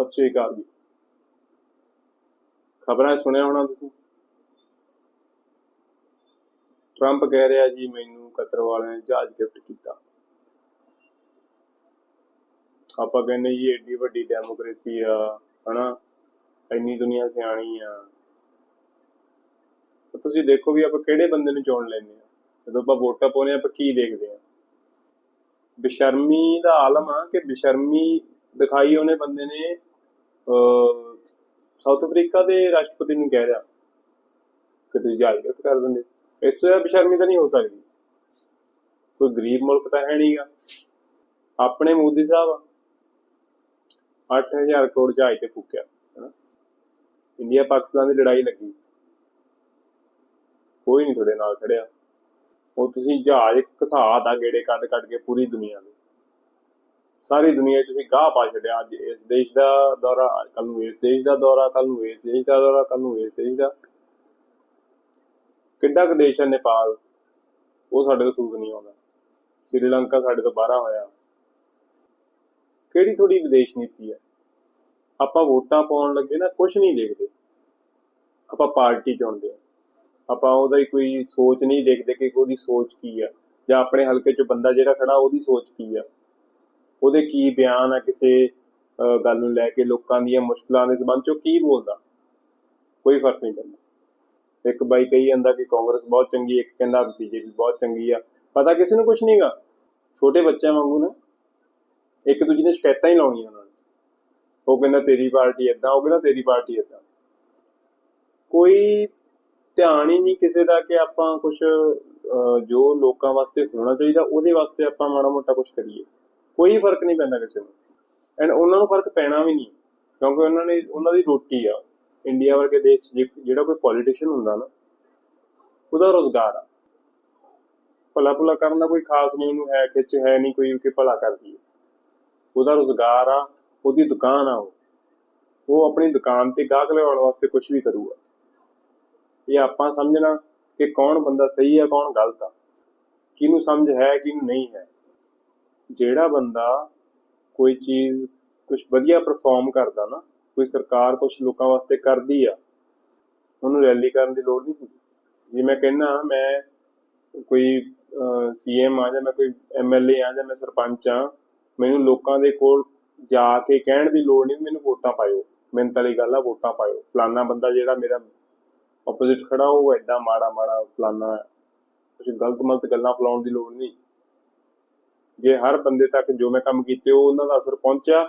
ਸਤਿ ਸ਼੍ਰੀ ਅਕਾਲ ਜੀ। ਖਬਰਾਂ ਸੁਣਿਆ ਹੋਣਾ ਤੁਸੀਂ? ਟਰੰਪ ਕਹਿ ਰਿਹਾ ਜੀ, ਮੈਨੂੰ ਕਤਰ ਵਾਲਿਆਂ ਨੇ ਜਹਾਜ਼ ਗਿਫਟ ਕੀਤਾ। ਆਪਾਂ ਕਹਿੰਦੇ ਜੀ, ਏਡੀ ਵੱਡੀ ਡੈਮੋਕ੍ਰੇਸੀ ਆ, ਹਨਾ? ਇੰਨੀ ਦੁਨੀਆ ਸਿਆਣੀ ਆ। ਤੁਸੀਂ ਦੇਖੋ ਵੀ ਆਪਾਂ ਕਿਹੜੇ ਬੰਦੇ ਨੂੰ ਚੁਣ ਲੈਂਦੇ ਆ। ਜਦੋਂ ਆਪਾਂ ਵੋਟਾਂ ਪਾਉਂਦੇ ਆ, ਆਪਾਂ ਕੀ ਦੇਖਦੇ ਆ? ਬੇਸ਼ਰਮੀ ਦਾ ਆਲਮ ਆ ਕਿ ਬੇਸ਼ਰਮੀ ਦਿਖਾਈ ਉਹਨੇ ਬੰਦੇ ਨੇ ਸਾਊਥ ਅਫਰੀਕਾ ਦੇ ਰਾਸ਼ਟਰਪਤੀ ਨੂੰ ਕਹਿ ਰਿਹਾ ਕਿ ਤੁਸੀਂ ਜਹਾਜ਼ ਗਿਫਟ ਕਰ ਦਿੰਦੇ। ਇਸ ਤੋਂ ਬੇਸ਼ਰਮੀ ਤਾਂ ਨਹੀਂ ਹੋ ਸਕਦੀ। ਕੋਈ ਗਰੀਬ ਮੁਲਕ ਤਾਂ ਹੈ ਨਹੀਂਗਾ। ਆਪਣੇ ਮੋਦੀ ਸਾਹਿਬ 8000 ਕਰੋੜ ਜਹਾਜ਼ ਤੇ ਫੂਕਿਆ ਇੰਡੀਆ ਪਾਕਿਸਤਾਨ ਦੀ ਲੜਾਈ ਲੱਗੀ। ਕੋਈ ਨਹੀਂ ਤੁਹਾਡੇ ਨਾਲ ਖੜਿਆ। ਉਹ ਤੁਸੀਂ ਜਹਾਜ਼ ਘਸਾ ਦਾ ਗੇੜੇ ਕੱਢ ਕੱਢ ਕੇ ਪੂਰੀ ਦੁਨੀਆ ਨੂੰ ਸਾਰੀ ਦੁਨੀਆ 'ਚ ਤੁਸੀਂ ਗਾਹ ਪਾ ਛੱਡਿਆ। ਅੱਜ ਇਸ ਦੇਸ਼ ਦਾ ਦੌਰਾ ਕੱਲ ਨੂੰ ਇਸ ਦੇਸ਼ ਦਾ ਦੌਰਾ ਕੱਲ ਨੂੰ ਇਸ ਦੇਸ਼ ਦਾ ਦੌਰਾ ਕੱਲ ਨੂੰ ਇਸ ਦੇਸ਼ ਦਾ। ਕਿੱਡਾ ਕੁ ਦੇਸ਼ ਹੈ ਨੇਪਾਲ? ਉਹ ਸਾਡੇ ਤੋਂ ਸੂਤ ਨਹੀਂ ਆਉਂਦਾ। ਸ੍ਰੀਲੰਕਾ ਸਾਡੇ ਤੋਂ ਬਾਹਰ ਹੋਇਆ। ਕਿਹੜੀ ਥੋੜੀ ਵਿਦੇਸ਼ ਨੀਤੀ ਹੈ? ਆਪਾਂ ਵੋਟਾਂ ਪਾਉਣ ਲੱਗੇ ਨਾ ਕੁਝ ਨਹੀਂ ਦੇਖਦੇ। ਆਪਾਂ ਪਾਰਟੀ ਚੁਣਦੇ ਆ ਆਪਾਂ ਉਹਦਾ ਹੀ ਕੋਈ ਸੋਚ ਨਹੀਂ ਦੇਖਦੇ ਕਿ ਉਹਦੀ ਸੋਚ ਕੀ ਆ। ਜਾਂ ਆਪਣੇ ਹਲਕੇ 'ਚ ਬੰਦਾ ਜਿਹੜਾ ਖੜਾ, ਉਹਦੀ ਸੋਚ ਕੀ ਆ। ਉਹਦੇ ਕੀ ਬਿਆਨ ਆ ਕਿਸੇ ਗੱਲ ਨੂੰ ਲੈ ਕੇ ਲੋਕਾਂ ਦੀਆਂ ਮੁਸ਼ਕਲਾਂ ਦੇ ਸੰਬੰਧ 'ਚ ਕੀ ਬੋਲਦਾ? ਕੋਈ ਫ਼ਰਕ ਨਹੀਂ ਪੈਂਦਾ। ਇੱਕ ਬਾਈ ਕਹੀ ਜਾਂਦਾ ਕਿ ਕਾਂਗਰਸ ਬਹੁਤ ਚੰਗੀ ਇੱਕ ਕਹਿੰਦਾ ਬੀਜੇਪੀ ਬਹੁਤ ਚੰਗੀ ਆ। ਪਤਾ ਕਿਸੇ ਨੂੰ ਕੁਝ ਨਹੀਂਗਾ? ਛੋਟੇ ਬੱਚਿਆਂ ਵਾਂਗੂ ਨਾ। ਇੱਕ ਦੂਜੇ ਨੇ ਸ਼ਿਕਾਇਤਾਂ ਹੀ ਲਾਉਣੀਆਂ ਉਹਨਾਂ ਨੇ। ਉਹ ਕਹਿੰਦਾ ਤੇਰੀ ਪਾਰਟੀ ਏਦਾਂ, ਉਹ ਕਹਿੰਦਾ ਤੇਰੀ ਪਾਰਟੀ ਏਦਾਂ। ਕੋਈ ਧਿਆਨ ਹੀ ਨਹੀਂ ਕਿਸੇ ਦਾ ਕਿ ਆਪਾਂ ਕੁਝ ਜੋ ਲੋਕਾਂ ਵਾਸਤੇ ਹੋਣਾ ਚਾਹੀਦਾ, ਉਹਦੇ ਵਾਸਤੇ ਆਪਾਂ ਮਾੜਾ ਮੋਟਾ ਕੁਝ ਕਰੀਏ। ਕੋਈ ਫ਼ਰਕ ਨਹੀਂ ਪੈਂਦਾ ਕਿਸੇ ਨੂੰ। ਐਂਡ ਉਹਨਾਂ ਨੂੰ ਫ਼ਰਕ ਪੈਣਾ ਵੀ ਨਹੀਂ। ਕਿਉਂਕਿ ਉਹਨਾਂ ਨੇ, ਉਹਨਾਂ ਦੀ ਰੋਟੀ ਆ। ਇੰਡੀਆ ਵਰਗੇ ਦੇਸ਼ ਜਿਹੜਾ ਕੋਈ ਪੋਲੀਟੀਸ਼ੀਅਨ ਹੁੰਦਾ ਨਾ, ਉਹਦਾ ਰੋਜ਼ਗਾਰ ਆ। ਭਲਾ ਭਲਾ ਕਰਨ ਦਾ ਕੋਈ ਖਾਸ ਨਹੀਂ, ਉਹਨੂੰ ਹੈ ਖਿੱਚ, ਹੈ ਨਹੀਂ ਕੋਈ ਕਿ ਭਲਾ ਕਰਦੀ ਹੈ। ਉਹਦਾ ਰੋਜ਼ਗਾਰ ਆ, ਉਹਦੀ ਦੁਕਾਨ ਆ ਉਹ। ਆਪਣੀ ਦੁਕਾਨ ਤੇ ਗਾਹਕ ਲਿਆਉਣ ਵਾਸਤੇ ਕੁਝ ਵੀ ਕਰੂਗਾ। ਇਹ ਆਪਾਂ ਸਮਝਣਾ ਕਿ ਕੌਣ ਬੰਦਾ ਸਹੀ ਹੈ ਕੌਣ ਗਲਤ ਆ। ਕਿਹਨੂੰ ਸਮਝ ਹੈ, ਕਿਹਨੂੰ ਨਹੀਂ ਹੈ। ਜਿਹੜਾ ਬੰਦਾ ਕੋਈ ਚੀਜ਼ ਕੁਝ ਵਧੀਆ ਪਰਫਾਰਮ ਕਰਦਾ ਨਾ, ਕੋਈ ਸਰਕਾਰ ਕੁਝ ਲੋਕਾਂ ਵਾਸਤੇ ਕਰਦੀ ਆ, ਉਹਨੂੰ ਰੈਲੀ ਕਰਨ ਦੀ ਲੋੜ ਨਹੀਂ ਹੁੰਦੀ। ਜੇ ਮੈਂ ਕਹਿੰਨਾ ਮੈਂ ਕੋਈ ਸੀਐਮ ਆ ਜਾਂ ਮੈਂ ਕੋਈ ਐਮਐਲਏ ਆ ਜਾਂ ਮੈਂ ਸਰਪੰਚ ਆ, ਮੈਨੂੰ ਲੋਕਾਂ ਦੇ ਕੋਲ ਜਾ ਕੇ ਕਹਿਣ ਦੀ ਲੋੜ ਨਹੀਂ, ਮੈਨੂੰ ਵੋਟਾਂ ਪਾਇਓ। ਮਿਹਨਤ ਵਾਲੀ ਗੱਲ ਆ, ਵੋਟਾਂ ਪਾਇਓ। ਫਲਾਨਾ ਬੰਦਾ ਜਿਹੜਾ ਮੇਰਾ ਆਪੋਜ਼ਿਟ ਖੜਾ ਉਹ ਐਡਾ ਮਾੜਾ ਮਾੜਾ ਫਲਾਨਾ ਕੁਝ ਗਲਤ ਮਲਤ ਗੱਲਾਂ ਫਲਾਉਣ ਦੀ ਲੋੜ ਨਹੀਂ। ਜੇ ਹਰ ਬੰਦੇ ਤੱਕ ਜੋ ਮੈਂ ਕੰਮ ਕੀਤੇ ਉਹ ਉਹਨਾਂ ਦਾ ਅਸਰ ਪਹੁੰਚਿਆ